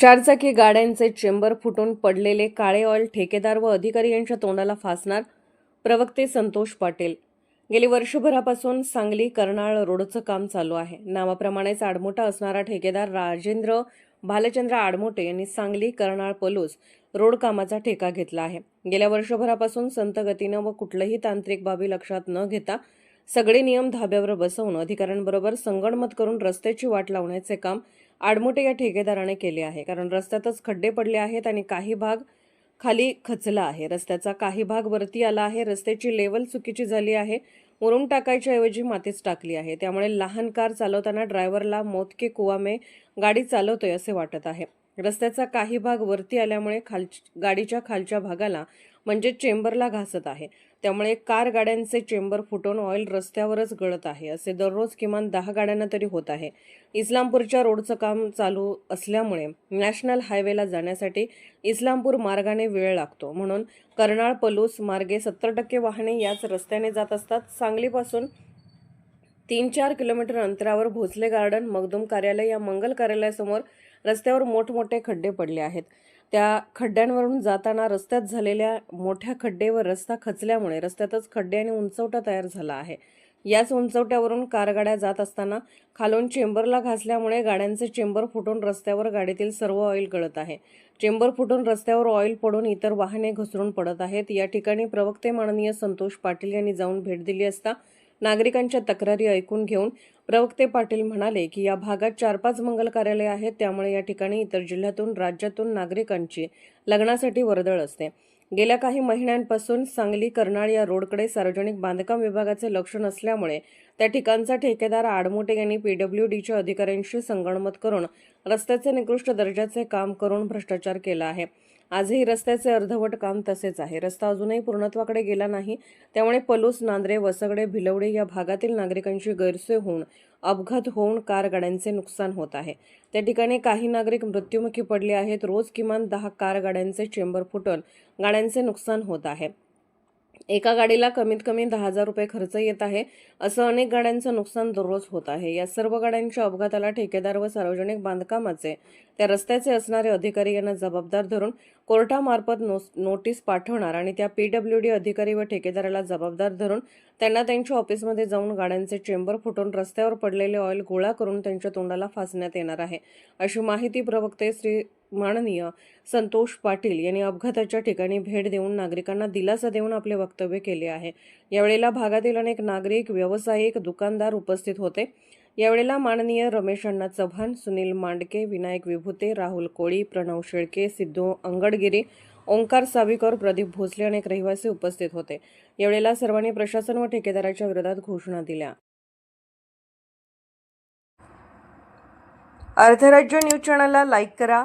चारचाकी गाड्यांचे चेंबर फुटून पडलेले काळे ऑइल ठेकेदार व अधिकारी यांच्या तोंडाला फासणार प्रवक्ते संतोष पाटील. गेली वर्षभरापासून सांगली कर्नाळ रोडचं काम चालू आहे. नावाप्रमाणेच आडमोठा असणारा ठेकेदार राजेंद्र भालचंद्र आडमोटे यांनी सांगली कर्नाळ पलूस रोड कामाचा ठेका घेतला आहे. गेल्या वर्षभरापासून संत गतीनं व कुठलंही तांत्रिक बाबी लक्षात न घेता सगळे नियम धाब्यावर बसवून अधिकाऱ्यांबरोबर संगणमत करून रस्त्याची वाट लावण्याचे काम आडमोटे या ठेकेदाराने केले आहे. कारण रस्त्यातच खड्डे पडले आहेत आणि काही भाग खाली खचला आहे. रस्त्याचा काही भाग वरती आला आहे. रस्त्याची लेवल चुकीची झाली आहे. मुरुम टाकायच्या ऐवजी मातीच टाकली आहे. त्यामुळे लहान कार चालवताना ड्रायव्हरला मोतके कुवामे गाडी चालवतोय असे वाटत आहे. रस्त्याचा काही भाग वरती आल्यामुळे खाल गाडीच्या खालच्या भागाला म्हणजे चेंबरला घासत आहे. त्यामुळे कार गाड्यांचे चेंबर फुटून ऑइल रस्त्यावरच गळत आहे. असे दररोज किमान दहा गाड्यांना तरी होत आहे. इस्लामपूरच्या रोडचं काम चालू असल्यामुळे नॅशनल हायवेला जाण्यासाठी इस्लामपूर मार्गाने वेळ लागतो. म्हणून कर्नाळ पलूस मार्गे सत्तर टक्के वाहने याच रस्त्याने जात असतात. सांगलीपासून तीन चार किलोमीटर अंतरावर भोसले गार्डन मगदूम कार्यालय या मंगल कार्यालयासमोर रस्त्यावर मोठमोठे खड्डे पडले आहेत. त्या खड्ड्यांवरून जाताना रस्त्यात झालेल्या मोठ्या खड्डेवर रस्ता खचल्यामुळे रस्त्यातच खड्डे आणि उंचवटा तयार झाला आहे. याच उंचवट्यावरून कारगाड्या जात असताना खालून चेंबरला घासल्यामुळे गाड्यांचे चेंबर फुटून रस्त्यावर गाडीतील सर्व ऑइल गळत आहे. चेंबर फुटून रस्त्यावर ऑइल पडून इतर वाहने घसरून पडत आहेत. या ठिकाणी प्रवक्ते माननीय संतोष पाटील यांनी जाऊन भेट दिली असता नागरिकांच्या तक्रारी ऐकून घेऊन प्रवक्ते पाटील म्हणाले की या भागात चार पाच मंगल कार्यालय आहेत. त्यामुळे या ठिकाणी इतर जिल्ह्यातून राज्यातून नागरिकांची लग्नासाठी वर्दळ असते. गेल्या काही महिन्यांपासून सांगली कर्नाळ या रोडकडे सार्वजनिक बांधकाम विभागाचे लक्ष नसल्यामुळे त्या ठिकाणचा ठेकेदार आडमोटे यांनी पीडब्ल्यू डीच्या अधिकाऱ्यांशी संगणमत करून रस्त्याचे निकृष्ट दर्जाचे काम करून भ्रष्टाचार केला आहे. आजही रस्त्याचे अर्धवट काम तसेच आहे. रस्ता अजूनही पूर्णत्वाकडे गेला नाही. त्यामुळे पलूस नांद्रे वसगडे भिलवडे या भागातील नागरिकांची गैरसोय होऊन अपघात होऊन कार गाड्यांचे नुकसान होत आहे. त्या ठिकाणी काही नागरिक मृत्युमुखी पडले आहेत. रोज किमान दहा कार गाड्यांचे चेंबर फुटून गाड्यांचे नुकसान होत आहे. एका गाडीला कमीत कमी दहा हजार रुपये खर्च येत आहे. असं अनेक गाड्यांचं नुकसान दररोज होत आहे. या सर्व गाड्यांच्या अपघाताला ठेकेदार व सार्वजनिक बांधकामाचे त्या रस्त्याचे असणारे अधिकारी यांना जबाबदार धरून कोर्टामार्फत नो नोटीस पाठवणार आणि त्या पीडब्ल्यू डी अधिकारी व ठेकेदाराला जबाबदार धरून त्यांना त्यांच्या ऑफिसमध्ये जाऊन गाड्यांचे चेंबर फुटून रस्त्यावर पडलेले ऑइल गोळा करून त्यांच्या तोंडाला फासण्यात येणार आहे. अशी माहिती प्रवक्ते श्री माननीय संतोष पाटील यांनी अपघाताच्या ठिकाणी भेट देऊन नागरिकांना दिलासा देऊन आपले वक्तव्य केले आहे. यावेळेला भागातील अनेक नागरिक व्यावसायिक दुकानदार उपस्थित होते. यावेळेला माननीय रमेश अण्णा चव्हाण सुनील मांडके विनायक विभूते राहुल कोळी प्रणव शेळके सिद्धू अंगडगिरी ओंकार साविकर प्रदीप भोसले अनेक रहिवासी उपस्थित होते. यावेळेला सर्वांनी प्रशासन व ठेकेदाराच्या विरोधात घोषणा दिल्या. अर्थराज्य न्यूज चॅनलला लाईक करा